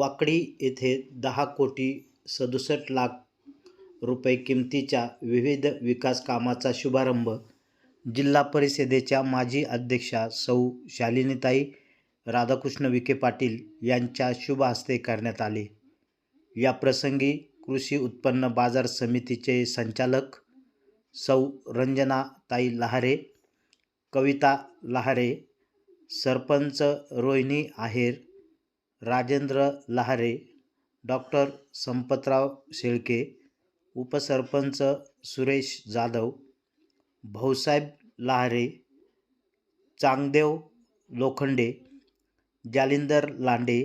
वाकडी येथे दहा कोटी सदुसष्ट लाख रुपये किमतीच्या विविध विकास कामाचा शुभारंभ जिल्हा परिषदेच्या माजी अध्यक्षा सौ शालिनीताई राधाकृष्ण विखे पाटील यांच्या शुभ हस्ते करण्यात आले. याप्रसंगी कृषी उत्पन्न बाजार समितीचे संचालक सौ रंजनाताई लहारे कविता लहारे सरपंच रोहिणी आहेर राजेंद्र लहारे डॉक्टर संपतराव शेळके उपसरपंच सुरेश जाधव भाऊसाहेब लहारे चांगदेव लोखंडे जालिंदर लांडे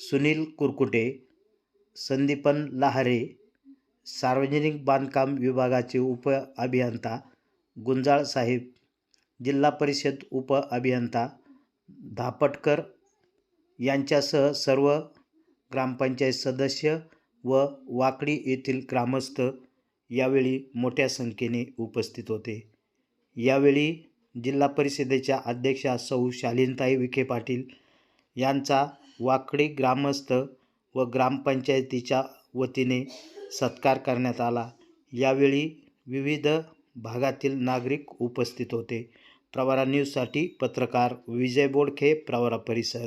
सुनील कुरकुटे संदीपन लहारे सार्वजनिक बांधकाम विभागाचे उप अभियंता गुंजाळ साहेब जिल्हा परिषद उप अभियंता धापटकर यांच्यासह सर्व ग्रामपंचायत सदस्य व वाकडी येथील ग्रामस्थ यावेळी मोठ्या संख्येने उपस्थित होते. यावेळी जिल्हा परिषदेच्या अध्यक्षा सौ शालिनताई विखे पाटील यांचा वाकडी ग्रामस्थ व ग्रामपंचायतीच्या वतीने सत्कार करण्यात आला. यावेळी विविध भागातील नागरिक उपस्थित होते. प्रवारा न्यूजसाठी पत्रकार विजय बोडखे प्रवारा परिसर.